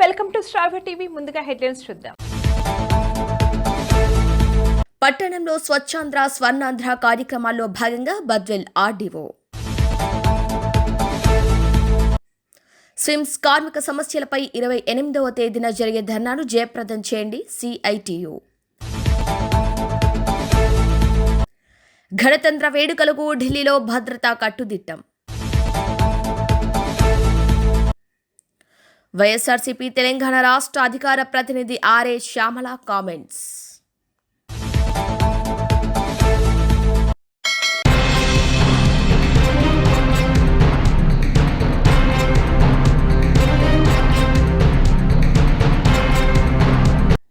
Welcome to Star TV. ముందుగా headlines చూద్దాం. పట్టణంలో స్వచ్ఛాంధ్ర స్వర్ణాంధ్ర కార్యక్రమాల్లో భాగంగా బద్వెల్ ఆర్డీఓ. స్విమ్స్ కార్మిక సమస్యలపై ఇరవై ఎనిమిదవ తేదీన జరిగే ధర్నాను జయప్రదం చేయండి సిఐటియు. గణతంత్ర వేడుకలకు ఢిల్లీలో భద్రతా కట్టుదిట్టం. వైఎస్ఆర్సీపీ తెలంగాణ రాష్ట్ర అధికార ప్రతినిధి RA Shyamala comments.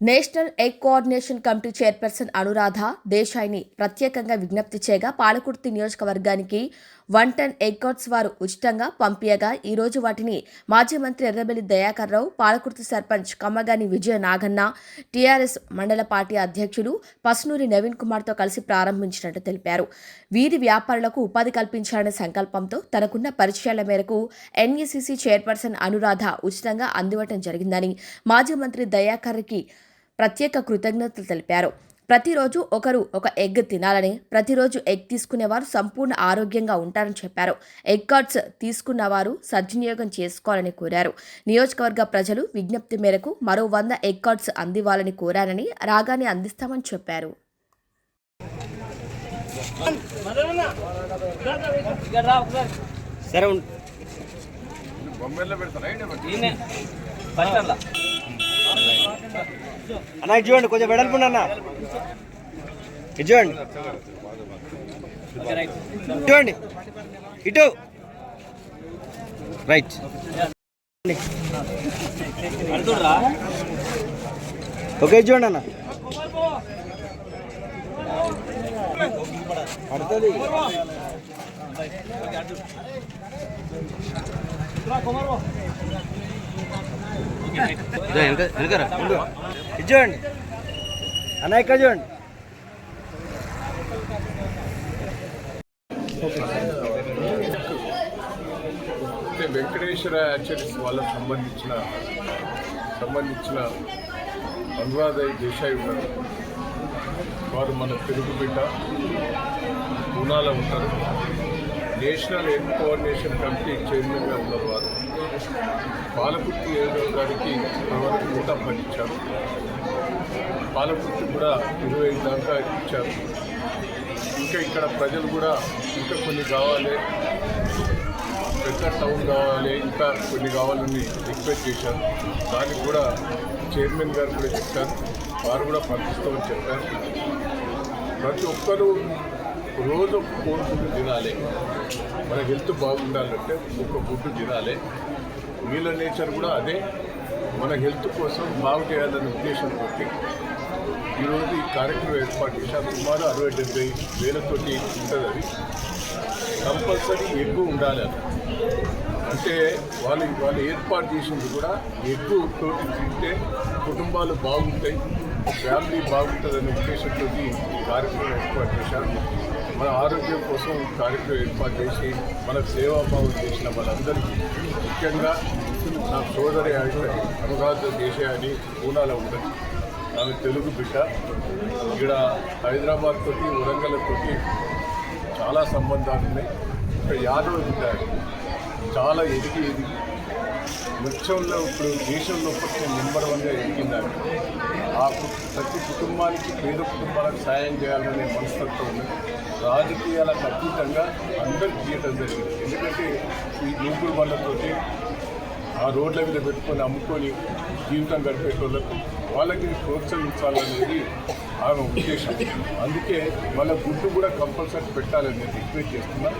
National Egg Coordination Committee chairperson Anuradha దేశాయిని ప్రత్యేకంగా విజ్ఞప్తి చేయగా పాలకుర్తి నియోజకవర్గానికి వన్ టన్ ఎగ్ వారు ఉచితంగా పంపియగా ఈరోజు వాటిని మాజీ మంత్రి ఎర్రబెల్లి దయాకర్ రావు పాలకుర్తి సర్పంచ్ కమ్మగాని విజయ నాగన్న టీఆర్ఎస్ మండల పార్టీ అధ్యక్షులు పసునూరి నవీన్ కుమార్తో కలిసి ప్రారంభించినట్టు తెలిపారు. వీధి వ్యాపారులకు ఉపాధి కల్పించాలనే సంకల్పంతో తనకున్న పరిచయాల మేరకు ఎన్ఈసీసీ చైర్పర్సన్ అనురాధ ఉచితంగా అందివ్వటం జరిగిందని మాజీ మంత్రి దయాకర్కి ప్రత్యేక కృతజ్ఞతలు తెలిపారు. ప్రతిరోజు ఒకరు ఒక ఎగ్ తినాలని ప్రతిరోజు ఎగ్ తీసుకునేవారు సంపూర్ణ ఆరోగ్యంగా ఉంటారని చెప్పారు. ఎగ్ కార్డ్స్ తీసుకున్నవారు సద్వినియోగం చేసుకోవాలని కోరారు. నియోజకవర్గ ప్రజలు విజ్ఞప్తి మేరకు మరో వంద ఎగ్ కార్డ్స్ అందివ్వాలని కోరారని రాగానే అందిస్తామని చెప్పారు. సరే అన్న ఇది చూడండి కొంచెం వెడల్పు అన్న. ఇది చూడండి. చూడండి. ఇటు. రైట్. ఓకే ఇది చూడండి అన్న. పడుతుంది కుమార్ ఇది చూడండి అన్న ఇక్కడ చూడండి వెంకటేశ్వర యాచరీస్ వాళ్ళకు సంబంధించిన సంబంధించిన అనురాధ దేశాయి ఉన్నారు. వారు మన తెలుగు బిడ్డ పూనాలో ఉంటారు. నేషనల్ ఎయిర్ కోఆర్డినేషన్ కమిటీ చైర్మన్గా ఉన్నవారు వారు పాలకుర్తి ఏడవ గారికి ఇప్పటివరకు నూట పది ఇచ్చారు. పాలకుర్తి కూడా ఇరవై ఐదు దాకా ఇచ్చారు. ఇంకా ఇక్కడ ప్రజలు కూడా ఇంకా కొన్ని కావాలి. పెద్ద టౌన్ కావాలి ఇంకా కొన్ని కావాలని రిక్వెస్ట్ చేశారు. దానికి కూడా చైర్మన్ గారు కూడా చెప్పారు. వారు కూడా పంపిస్తామని చెప్పారు. ప్రతి ఒక్కరూ రోజు ఒక కోడిగుడ్డు తినాలి. మన హెల్త్ బాగుండాలంటే ఒక గుడ్డు తినాలి. వీళ్ళ నేచర్ కూడా అదే. మన హెల్త్ కోసం బాగు చేయాలనే ఉద్దేశంతో ఈరోజు ఈ కార్యక్రమం ఏర్పాటు చేశారు. సుమారు అరవై డెబ్బై వేలతోటి ఉంటుంది అది. కంపల్సరీ ఎక్కువ ఉండాలి అది. అంటే వాళ్ళు వాళ్ళు ఏర్పాటు చేసింది కూడా ఎక్కువ తోటి తింటే కుటుంబాలు బాగుంటాయి ఫ్యామిలీ బాగుంటుందనే ఉద్దేశంతో ఈ కార్యక్రమం ఏర్పాటు చేశారు. మన ఆరోగ్యం కోసం కార్యక్రమం ఏర్పాటు చేసి మనకు సేవాభావం చేసిన వాళ్ళందరికీ ముఖ్యంగా నా సోదరి అయిన అనురాధ దేశే అని పూనాలో ఉంటుంది ఆమె తెలుగు బిడ్డ. ఇక్కడ హైదరాబాద్ తోటి వరంగల్ తోటి చాలా సంబంధాలు ఉన్నాయి. ఒక యాదవ బిడ్డ. చాలా ఎదిగి ఎదిగి నృత్యంలో ఇప్పుడు దేశంలో పట్టిన నెంబర్ వన్గా ఎదిగిందని ఆ ప్రతి కుటుంబానికి పేద కుటుంబాలకు సాయం చేయాలనే మనస్తత్వం ఉంది. రాజకీయాలకు అతీతంగా అందరికి చేయడం జరిగింది. ఎందుకంటే ఈ నూపుల వాళ్ళతోటి ఆ రోడ్ల మీద పెట్టుకొని అమ్ముకొని జీవితం గడిపేటోళ్ళకు వాళ్ళకి ప్రోత్సహించాలనేది ఆమె ఉద్దేశం. అందుకే వాళ్ళ గుడ్డు కూడా కంపల్సరీ పెట్టాలని రిక్వెస్ట్ చేస్తున్నా.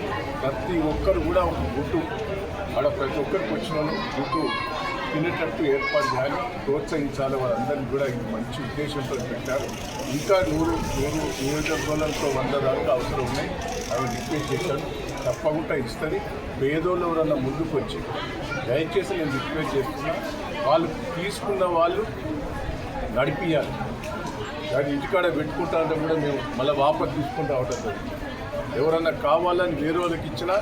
ప్రతి ఒక్కరు కూడా ఒక గుడ్డు ఆడ ప్రతి ఒక్కరికి వచ్చిన వాళ్ళు తినేటట్టు ఏర్పాటు చేయాలి ప్రోత్సహించాలి. వాళ్ళందరినీ కూడా ఇది మంచి ఉద్దేశంతో పెట్టారు. ఇంకా నూరు నూరు నియోజకవర్గాలతో వంద దాకా అవసరం ఉన్నాయి. అవి రిక్వెస్ట్ చేశాను తప్పకుండా ఇస్తుంది పేదోళ్ళు ఎవరన్నా ముందుకు వచ్చి దయచేసి నేను రిక్వెస్ట్ చేస్తున్నా వాళ్ళు తీసుకున్న వాళ్ళు నడిపియాలి. దాన్ని ఇంటికాడ పెట్టుకుంటా అంటే కూడా మేము మళ్ళీ వాపస్ తీసుకుంటూ అవటం జరుగుతుంది ఎవరన్నా కావాలని వేరే వాళ్ళకి ఇచ్చినా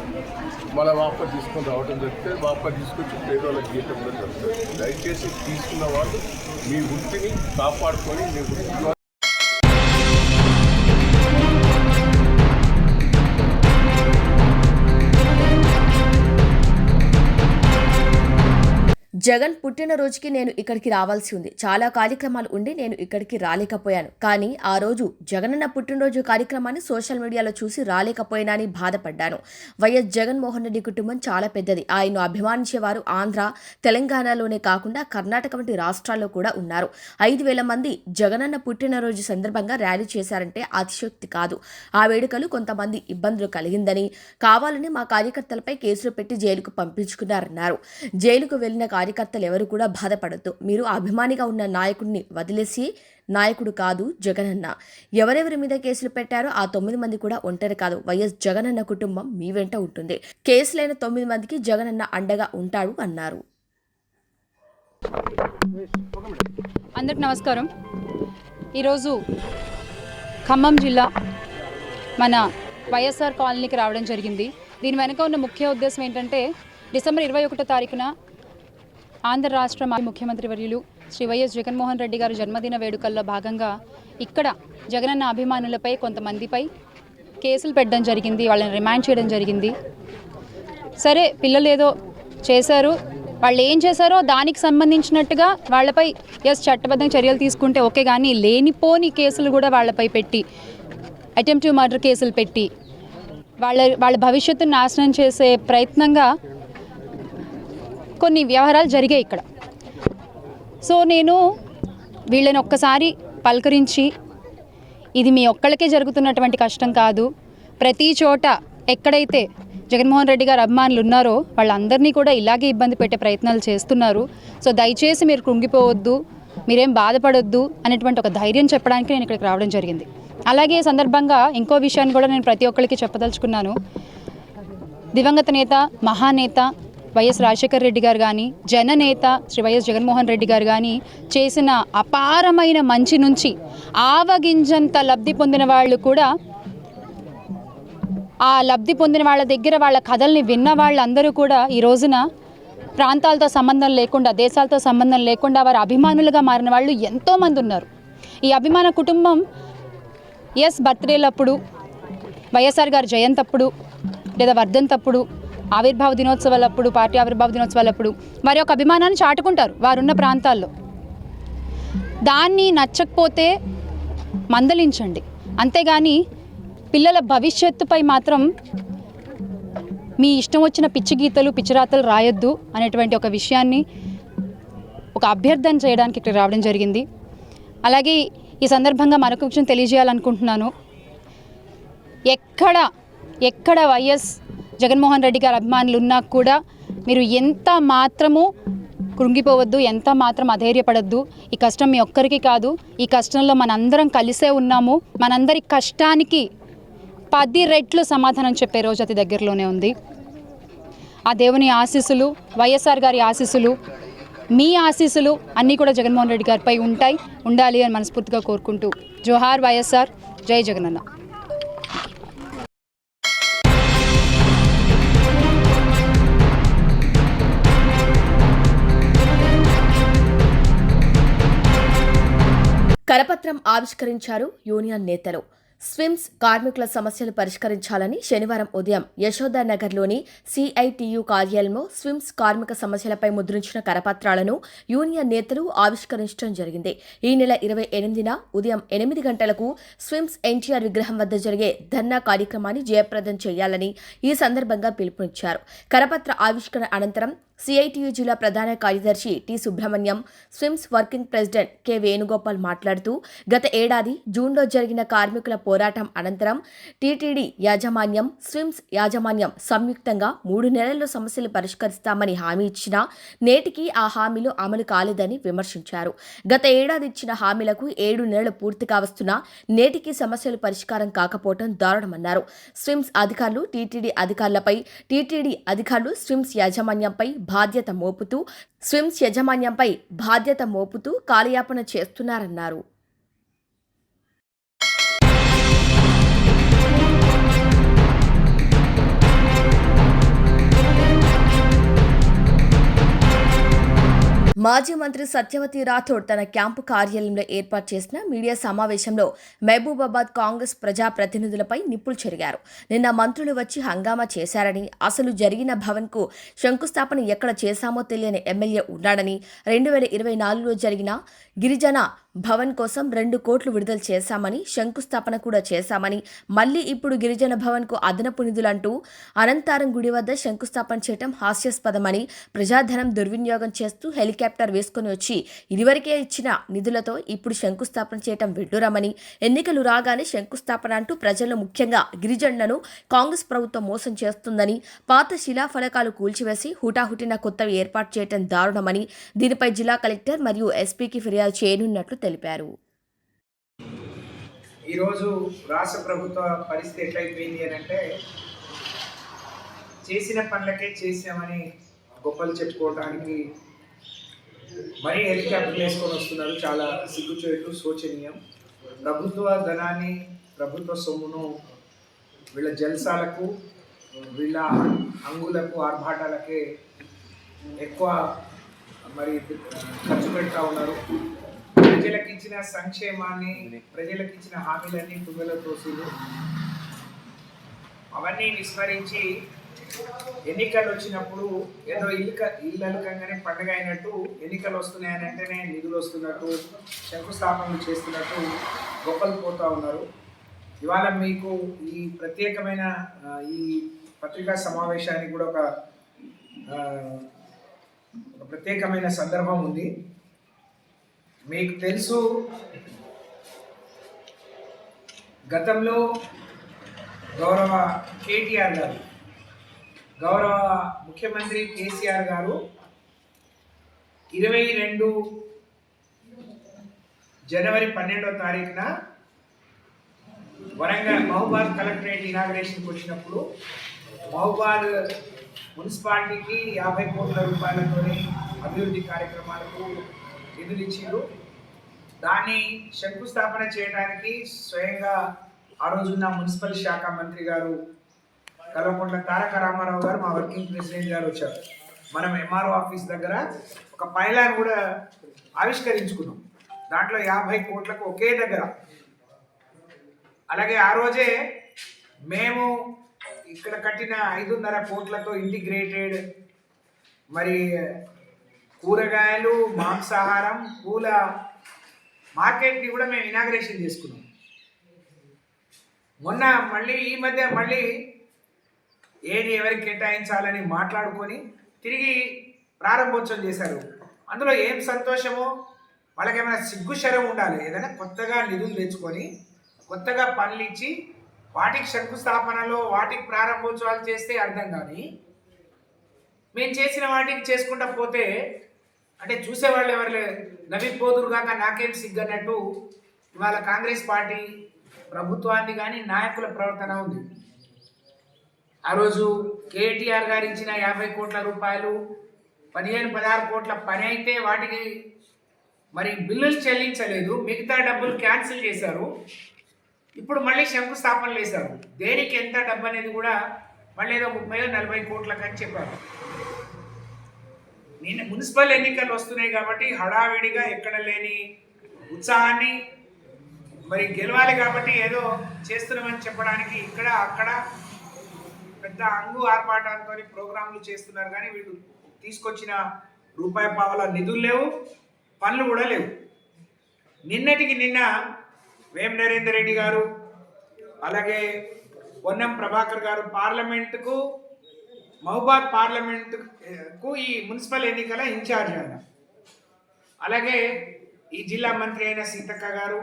మళ్ళీ వాపస్ తీసుకొని రావడం జరిగితే వాపస్ తీసుకొచ్చి వేరే వాళ్ళకి గీయటం కూడా జరుగుతుంది. దయచేసి తీసుకున్న వాళ్ళు మీ వృత్తిని కాపాడుకొని మీ వృత్తిలో జగన్ పుట్టినరోజుకి నేను ఇక్కడికి రావాల్సి ఉంది. చాలా కార్యక్రమాలు ఉండి నేను ఇక్కడికి రాలేకపోయాను. కానీ ఆ రోజు జగనన్న పుట్టినరోజు కార్యక్రమాన్ని సోషల్ మీడియాలో చూసి రాలేకపోయినా అని బాధపడ్డాను. వైఎస్ జగన్మోహన్ రెడ్డి కుటుంబం చాలా పెద్దది. ఆయన్ను అభిమానించేవారు ఆంధ్ర తెలంగాణలోనే కాకుండా కర్ణాటక వంటి రాష్ట్రాల్లో కూడా ఉన్నారు. ఐదు వేల మంది జగనన్న పుట్టినరోజు సందర్భంగా ర్యాలీ చేశారంటే అతిశక్తి కాదు. ఆ వేడుకలు కొంతమంది ఇబ్బందులు కలిగిందని కావాలని మా కార్యకర్తలపై కేసులు పెట్టి జైలుకు పంపించుకున్నారన్నారు. జైలుకు వెళ్ళిన కార్యకర్తలు ఎవరు కూడా బాధపడద్దు. మీరు అభిమానిగా ఉన్న నాయకుడిని వదిలేసి నాయకుడు కాదు జగనన్న. ఎవరెవరి మీద కేసులు పెట్టారో ఆ తొమ్మిది మంది కూడా ఒంటరి కాదు. వైఎస్ జగనన్న కుటుంబం మీ వెంట ఉంటుంది. కేసులైన తొమ్మిది మందికి జగనన్న అండగా ఉంటాడు అన్నారు. అందరికి నమస్కారం. ఈరోజు ఖమ్మం జిల్లా మన వైఎస్ఆర్ కాలనీకి రావడం జరిగింది. దీని వెనుక ఉన్న ముఖ్య ఉద్దేశం ఏంటంటే డిసెంబర్ ఇరవై ఒకటో తారీఖున ఆంధ్ర రాష్ట్ర మాజీ ముఖ్యమంత్రి వర్యులు శ్రీ వైఎస్ జగన్మోహన్ రెడ్డి గారు జన్మదిన వేడుకల్లో భాగంగా ఇక్కడ జగనన్న అభిమానులపై కొంతమందిపై కేసులు పెట్టడం జరిగింది వాళ్ళని రిమాండ్ చేయడం జరిగింది. సరే పిల్లలు ఏదో చేశారు వాళ్ళు ఏం చేశారో దానికి సంబంధించినట్టుగా వాళ్ళపై ఎస్ చట్టబద్ధంగా చర్యలు తీసుకుంటే ఓకే కానీ లేనిపోని కేసులు కూడా వాళ్ళపై పెట్టి అటెంప్టివ్ మర్డర్ కేసులు పెట్టి వాళ్ళ వాళ్ళ భవిష్యత్తును నాశనం చేసే ప్రయత్నంగా కొన్ని వ్యవహారాలు జరిగాయి ఇక్కడ. సో నేను వీళ్ళని ఒక్కసారి పలకరించి ఇది మీ ఒక్కళ్ళకే జరుగుతున్నటువంటి కష్టం కాదు. ప్రతి చోట ఎక్కడైతే జగన్మోహన్ రెడ్డి గారు అభిమానులు ఉన్నారో వాళ్ళందరినీ కూడా ఇలాగే ఇబ్బంది పెట్టే ప్రయత్నాలు చేస్తున్నారు. సో దయచేసి మీరు కృంగిపోవద్దు మీరేం బాధపడొద్దు అనేటువంటి ఒక ధైర్యం చెప్పడానికి నేను ఇక్కడికి రావడం జరిగింది. అలాగే సందర్భంగా ఇంకో విషయాన్ని కూడా నేను ప్రతి ఒక్కరికి చెప్పదలుచుకున్నాను. దివంగత నేత మహానేత వైఎస్ రాజశేఖర్ రెడ్డి గారు కానీ జననేత శ్రీ వైఎస్ జగన్మోహన్ రెడ్డి గారు కానీ చేసిన అపారమైన మంచి నుంచి ఆవగింజంత లబ్ధి పొందిన వాళ్ళు కూడా ఆ లబ్ధి పొందిన వాళ్ళ దగ్గర వాళ్ళ కథల్ని విన్న వాళ్ళందరూ కూడా ఈ రోజున ప్రాంతాలతో సంబంధం లేకుండా దేశాలతో సంబంధం లేకుండా వారు అభిమానులుగా మారిన వాళ్ళు ఎంతోమంది ఉన్నారు. ఈ అభిమాన కుటుంబం ఎస్ బర్త్డేలప్పుడు వైఎస్ఆర్ గారి జయంతప్పుడు లేదా వర్ధంతప్పుడు ఆవిర్భావ దినోత్సవాలప్పుడు పార్టీ ఆవిర్భావ దినోత్సవాలప్పుడు వారి యొక్క అభిమానాన్ని చాటుకుంటారు వారున్న ప్రాంతాల్లో. దాన్ని నచ్చకపోతే మందలించండి. అంతేగాని పిల్లల భవిష్యత్తుపై మాత్రం మీ ఇష్టం వచ్చిన పిచ్చి గీతలు పిచ్చిరాతలు రాయొద్దు అనేటువంటి ఒక విషయాన్ని ఒక అభ్యర్థన చేయడానికి ఇక్కడ రావడం జరిగింది. అలాగే ఈ సందర్భంగా మరొక విషయం తెలియజేయాలనుకుంటున్నాను. ఎక్కడ ఎక్కడ వైఎస్ జగన్మోహన్ రెడ్డి గారి అభిమానులు ఉన్నా కూడా మీరు ఎంత మాత్రము కృంగిపోవద్దు ఎంత మాత్రం అధైర్యపడద్దు. ఈ కష్టం మీ ఒక్కరికి కాదు ఈ కష్టంలో మనందరం కలిసే ఉన్నాము. మనందరి కష్టానికి పది రెట్లు సమాధానం చెప్పే రోజు అతి దగ్గరలోనే ఉంది. ఆ దేవుని ఆశీస్సులు వైఎస్ఆర్ గారి ఆశీస్సులు మీ ఆశీస్సులు అన్నీ కూడా జగన్మోహన్ రెడ్డి గారిపై ఉంటాయి. ఉండాలి అని మనస్ఫూర్తిగా కోరుకుంటూ. జోహార్ వైఎస్ఆర్ జై జగనన్న. కరపత్రం ఆవిష్కరించారు యూనియన్ నేతలు. స్విమ్స్ కార్మికుల సమస్యలు పరిష్కరించాలని శనివారం ఉదయం యశోదానగర్లోని సిఐటియు కార్యాలయంలో స్విమ్స్ కార్మిక సమస్యలపై ముద్రించిన కరపత్రాలను యూనియన్ నేతలు ఆవిష్కరించడం జరిగింది. ఈ నెల ఇరవై ఎనిమిదిన ఉదయం ఎనిమిది గంటలకు స్విమ్స్ ఎన్టీఆర్ విగ్రహం వద్ద జరిగే ధర్నా కార్యక్రమాన్ని జయప్రదం చేయాలని ఈ సందర్భంగా పిలుపునిచ్చారు. కరపత్ర ఆవిష్కరణ అనంతరం సిఐటియు జిల్లా ప్రధాన కార్యదర్శి T Subrahmanyam SVIMS working president K Venugopal మాట్లాడుతూ గత ఏడాది జూన్లో జరిగిన కార్మికుల పోరాటం అనంతరం టీటీడీ యాజమాన్యం స్విమ్స్ యాజమాన్యం సంయుక్తంగా మూడు నెలల్లో సమస్యలు పరిష్కరిస్తామని హామీ ఇచ్చినా నేటికి ఆ హామీలు అమలు కాలేదని విమర్శించారు. గత ఏడాది ఇచ్చిన హామీలకు ఏడు నెలలు పూర్తి కావస్తున్నా నేటికి సమస్యలు పరిష్కారం కాకపోవడం దారుణమన్నారు. స్విమ్స్ అధికారులు టీటీడీ అధికారులపై టీటీడీ అధికారులు స్విమ్స్ యాజమాన్యంపై బాధ్యత మోపుతూ స్విమ్స్ యాజమాన్యంపై బాధ్యత మోపుతూ కాలయాపన చేస్తున్నారన్నారు. మాజీ మంత్రి సత్యవతి రాథోడ్ తన క్యాంపు కార్యాలయంలో ఏర్పాటు చేసిన మీడియా సమావేశంలో మహబూబాబాద్ కాంగ్రెస్ ప్రజాప్రతినిధులపై నిప్పులు చెరిగారు. నిన్న మంత్రులు వచ్చి హంగామా చేశారని అసలు జరిగిన భవన్కు శంకుస్థాపన ఎక్కడ చేశామో తెలియని ఎమ్మెల్యే ఉన్నాడని రెండు వేల ఇరవై నాలుగులో జరిగిన గిరిజన భవన్ కోసం రెండు కోట్లు విడుదల చేశామని శంకుస్థాపన కూడా చేశామని మళ్ళీ ఇప్పుడు గిరిజన భవన్కు అదనపు నిధులంటూ అనంతారం గుడి వద్ద శంకుస్థాపన చేయటం హాస్యాస్పదమని ప్రజాధనం దుర్వినియోగం చేస్తూ హెలికాప్టర్ వేసుకుని వచ్చి ఇదివరకే ఇచ్చిన నిధులతో ఇప్పుడు శంకుస్థాపన చేయటం విడ్డూరమని ఎన్నికలు రాగానే శంకుస్థాపన అంటూ ప్రజలను ముఖ్యంగా గిరిజనులను కాంగ్రెస్ ప్రభుత్వం మోసం చేస్తుందని పాత శిలాఫలకాలు కూల్చివేసి హుటాహుటిన కొత్తవి ఏర్పాటు చేయటం దారుణమని దీనిపై జిల్లా కలెక్టర్ మరియు ఎస్పీకి ఫిర్యాదు చేయనున్నట్లు తెలిపారు. ఈరోజు రాష్ట్ర ప్రభుత్వ పరిస్థితి ఎట్లయిపోయింది అని అంటే చేసిన పనులకే చేసామని గొప్పలు చెప్పుకోవడానికి మరీ హెలికాప్టర్ వేసుకొని వస్తున్నారు. చాలా సిగ్గుచేటు శోచనీయం. ప్రభుత్వ ధనాన్ని ప్రభుత్వ సొమ్మును వీళ్ళ జల్సాలకు వీళ్ళ అంగులకు ఆర్భాటాలకే ఎక్కువ మరి ఖర్చు పెడతా ఉన్నారు. ప్రజలకు ఇచ్చిన సంక్షేమాన్ని ప్రజలకు ఇచ్చిన హామీలన్నీ తుమ్మెల తోసిలు అవన్నీ విస్మరించి ఎన్నికలు వచ్చినప్పుడు ఏదో ఇల్లుక ఇల్లలుకంగానే పండగ అయినట్టు ఎన్నికలు వస్తున్నాయని అంటేనే నిధులు వస్తున్నట్టు శంకుస్థాపనలు చేస్తున్నట్టు గొప్పలు పోతా ఉన్నారు. ఇవాళ మీకు ఈ ప్రత్యేకమైన ఈ పత్రికా సమావేశానికి కూడా ఒక ప్రత్యేకమైన సందర్భం ఉంది. మీకు తెలుసు గతంలో గౌరవ కేటీఆర్ గారు గౌరవ ముఖ్యమంత్రి కేసీఆర్ గారు ఇరవై రెండు జనవరి పన్నెండో తారీఖున వరంగల్ మహబాద్ కలెక్టరేట్ ఇనాగ్రేషన్కి వచ్చినప్పుడు మహబాద్ మున్సిపాలిటీకి యాభై కోట్ల రూపాయలతోనే అభివృద్ధి కార్యక్రమాలకు నిధులు ఇచ్చారు దాన్ని శంకుస్థాపన చేయడానికి స్వయంగా ఆ రోజున్న మున్సిపల్ శాఖ మంత్రి గారు కల్వకుంట్ల తారక రామారావు గారు మా వర్కింగ్ ప్రెసిడెంట్ గారు వచ్చారు. మనం ఎంఆర్ఓ ఆఫీస్ దగ్గర ఒక పైలాన్ కూడా ఆవిష్కరించుకున్నాం. దాంట్లో యాభై కోట్లకు ఒకే దగ్గర. అలాగే ఆ రోజే మేము ఇక్కడ కట్టిన ఐదున్నర కోట్లతో ఇంటిగ్రేటెడ్ మరి కూరగాయలు మాంసాహారం పూల మార్కెట్ని కూడా మేము ఇనాగ్రేషన్ చేసుకున్నాం. మొన్న మళ్ళీ ఈ మధ్య మళ్ళీ ఏది ఎవరికి కేటాయించాలని మాట్లాడుకొని తిరిగి ప్రారంభోత్సవం చేశారు. అందులో ఏం సంతోషమో వాళ్ళకి ఏమైనా సిగ్గు శరం ఉండాలి. ఏదైనా కొత్తగా నిధులు తెచ్చుకొని కొత్తగా పనులు ఇచ్చి వాటికి శంకుస్థాపనలో వాటికి ప్రారంభోత్సవాలు చేస్తే అర్థం కానీ మేము చేసిన వాటికి చేసుకుంటా పోతే అంటే చూసేవాళ్ళు ఎవరు లేరు నవ్విపోదురు కాక నాకేం సిగ్గన్నట్టు ఇవాళ కాంగ్రెస్ పార్టీ ప్రభుత్వాన్ని కానీ నాయకుల ప్రవర్తన ఉంది. ఆ రోజు కేటీఆర్ గారు ఇచ్చిన యాభై కోట్ల రూపాయలు పదిహేను పదహారు కోట్ల పని అయితే వాటికి మరి బిల్లులు చెల్లించలేదు. మిగతా డబ్బులు క్యాన్సిల్ చేశారు. ఇప్పుడు మళ్ళీ శంకుస్థాపనలు వేశారు దేనికి ఎంత డబ్బు అనేది కూడా మళ్ళీ ఏదో ముప్పై నలభై కోట్లకు అని చెప్పారు. నిన్న మున్సిపల్ ఎన్నికలు వస్తున్నాయి కాబట్టి హడావిడిగా ఎక్కడ లేని ఉత్సాహాన్ని మరి గెలవాలి కాబట్టి ఏదో చేస్తున్నామని చెప్పడానికి ఇక్కడ అక్కడ పెద్ద అంగు ఆర్పాటాలతో ప్రోగ్రాంలు చేస్తున్నారు కానీ వీళ్ళు తీసుకొచ్చిన రూపాయి పావల నిధులు లేవు పనులు కూడా లేవు. నిన్నటికి నిన్న వేం నరేందర్ రెడ్డి గారు అలాగే పొన్నం ప్రభాకర్ గారు పార్లమెంటుకు మహబాద్ పార్లమెంటుకు ఈ మున్సిపల్ ఎన్నికల ఇన్ఛార్జ్ ఆయన. అలాగే ఈ జిల్లా మంత్రి అయిన సీతక్క గారు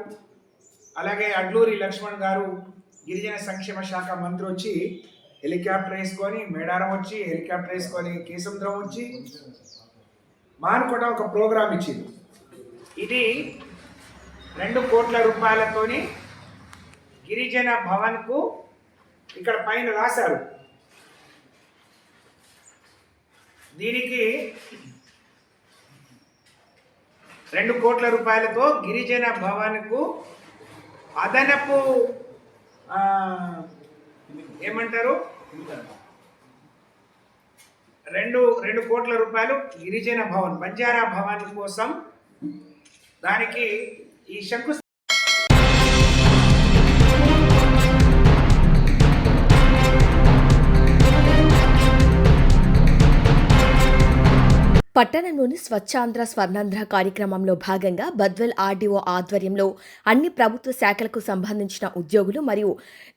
అలాగే అడ్లూరి లక్ష్మణ్ గారు గిరిజన సంక్షేమ శాఖ మంత్రి వచ్చి హెలికాప్టర్ వేసుకొని మేడారం వచ్చి హెలికాప్టర్ వేసుకొని కేసముద్రం వచ్చి మానుకోట ఒక ప్రోగ్రాం ఇచ్చింది ఇది రెండు కోట్ల రూపాయలతోని గిరిజన భవన్కు ఇక్కడ పైన రాశారు. దీనికి రెండు కోట్ల రూపాయలతో గిరిజన భవన్కు అదనపు ఏమంటారు? రెండు రెండు కోట్ల రూపాయలు గిరిజన భవన్ బంజారా భవన్ కోసం దానికి ఈ శంకు పట్టణంలోని స్వచ్ఛాంధ్ర స్వర్ణాంధ్ర కార్యక్రమంలో భాగంగా బద్వెల్ ఆర్డీఓ ఆధ్వర్యంలో అన్ని ప్రభుత్వ శాఖలకు సంబంధించిన ఉద్యోగులు మరియు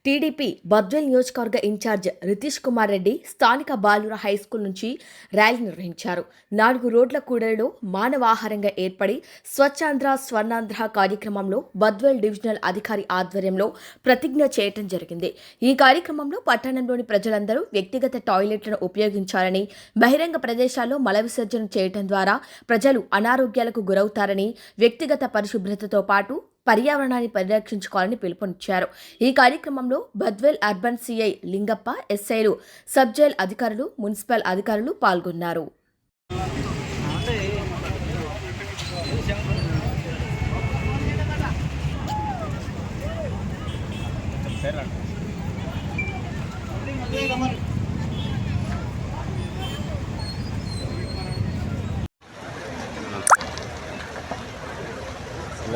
టీడీపీ బద్వెల్ నియోజకవర్గ ఇన్ఛార్జ్ రితీష్ కుమార్ రెడ్డి స్థానిక బాలుర హైస్కూల్ నుంచి ర్యాలీ నిర్వహించారు. నాలుగు రోడ్ల కూడలిలో మానవాహారంగా ఏర్పడి స్వచ్ఛాంధ్ర స్వర్ణాంధ్ర కార్యక్రమంలో బద్వెల్ డివిజనల్ అధికారి ఆధ్వర్యంలో ప్రతిజ్ఞ చేయటం జరిగింది. ఈ కార్యక్రమంలో పట్టణంలోని ప్రజలందరూ వ్యక్తిగత టాయిలెట్లను ఉపయోగించాలని బహిరంగ ప్రదేశాల్లో మల విసర్జన చేయటం ద్వారా ప్రజలు అనారోగ్యాలకు గురవుతారని వ్యక్తిగత పరిశుభ్రతతో పాటు పర్యావరణాన్ని పరిరక్షించుకోవాలని పిలుపునిచ్చారు. ఈ కార్యక్రమంలో బద్వెల్ అర్బన్ సిఐ లింగప్ప ఎస్ఐలు సబ్జైల్ అధికారులు మున్సిపల్ అధికారులు పాల్గొన్నారు.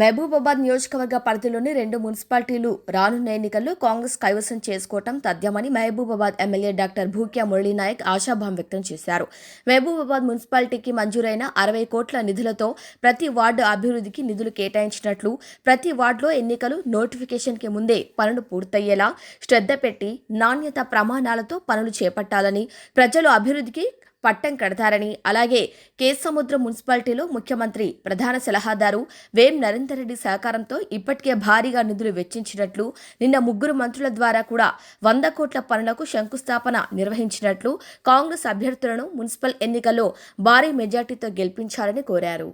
మహబూబాబాద్ నియోజకవర్గ పరిధిలోని రెండు మున్సిపాలిటీలు రానున్న ఎన్నికల్లో కాంగ్రెస్ కైవసం చేసుకోవటం తథ్యమని మహబూబాబాద్ ఎమ్మెల్యే డాక్టర్ భూక్యా మురళీనాయక్ ఆశాభావం వ్యక్తం చేశారు. మహబూబాబాద్ మున్సిపాలిటీకి మంజూరైన అరవై కోట్ల నిధులతో ప్రతి వార్డు అభివృద్ధికి నిధులు కేటాయించినట్లు ప్రతి వార్డులో ఎన్నికలు నోటిఫికేషన్కి ముందే పనులు పూర్తయ్యేలా శ్రద్ధ పెట్టి నాణ్యత ప్రమాణాలతో పనులు చేపట్టాలని ప్రజలు అభివృద్ధికి పట్టం కడతారని అలాగే కేసముద్రం మున్సిపాలిటీలో ముఖ్యమంత్రి ప్రధాన సలహాదారు వేం నరేందర్ రెడ్డి సహకారంతో ఇప్పటికే భారీగా నిధులు వెచ్చించినట్లు నిన్న ముగ్గురు మంత్రుల ద్వారా కూడా వంద కోట్ల పనులకు శంకుస్థాపన నిర్వహించినట్లు కాంగ్రెస్ అభ్యర్థులను మున్సిపల్ ఎన్నికల్లో భారీ మెజార్టీతో గెలిపించాలని కోరారు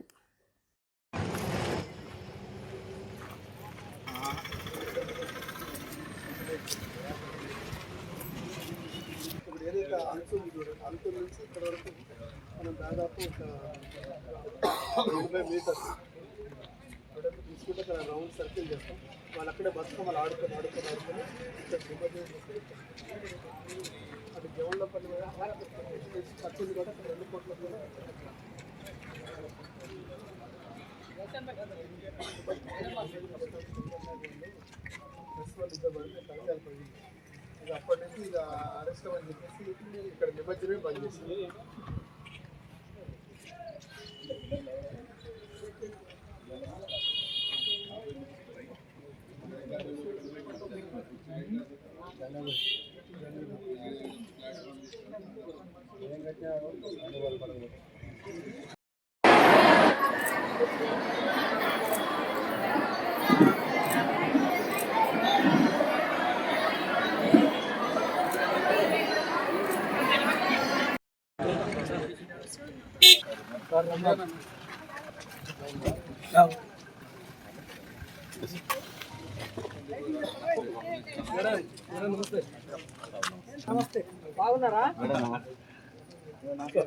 ఇప్పుడు ఏదైతే అంచు ఉంది చూడండి అంచు నుంచి ఇక్కడ వరకు మనం దాదాపు ఒక ఎనభై మీటర్స్ తీసుకుంటే ఇక్కడ రౌండ్ సర్కిల్ చేస్తాం. వాళ్ళు అక్కడే బతుకమ్మలు ఆడుకొని ఆడుకొని ఆడుకొని ఇక్కడ అది గ్రౌండ్లో పని ఖర్చులు కూడా ఇక్కడ రెండు కోట్ల కూడా ఇక అప్పటి నుంచి ఇక అరెస్ట్ అని చెప్పేసి ఇక్కడ నిమజ్జనమే పనిచేస్తుంది Go. నమస్తే నమస్తే బాగున్నారా ఓకే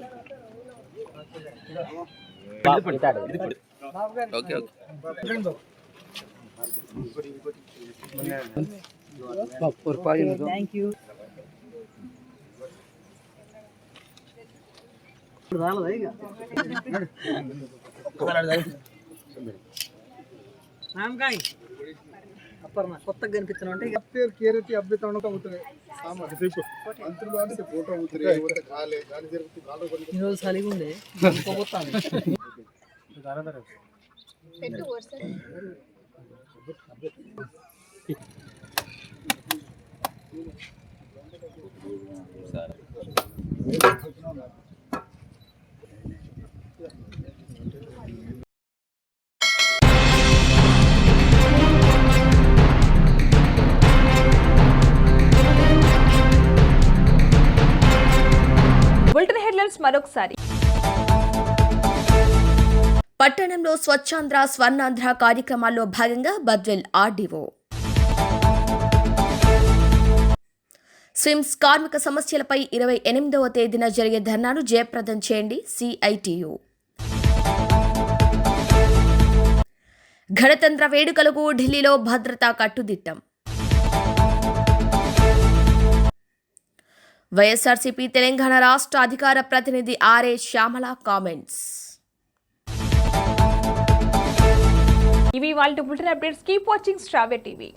ఓకే థ్యాంక్ యూ నామకాయ అప్పర్ణ కొత్తగా కనిపిస్తున్నా అంటే పేరు గాలి జరుగుతుంది కాలు ఈరోజు చలిగా ఉండే ఇంకొస్తాను బులెటిన్ హెడ్లైన్స్ మరొకసారి. పట్టణంలో స్వచ్ఛాంధ్ర స్వర్ణాంధ్ర కార్యక్రమాల్లో భాగంగా బద్వెల్ ఆర్డీఓ. స్విమ్స్ కార్మిక సమస్యలపై ఇరవై ఎనిమిదవ తేదీన జరిగే ధర్నాను జయప్రదం చేయండి సిఐటియు. గణతంత్ర వేడుకలకు ఢిల్లీలో భద్రతా కట్టుదిట్టం. వైఎస్ఆర్సీపీ తెలంగాణ రాష్ట్ర అధికార ప్రతినిధి ఆర్ఏ శ్యామల కామెంట్స్. ఇవి వాళ్ళ bulletin updates. Keep watching star TV.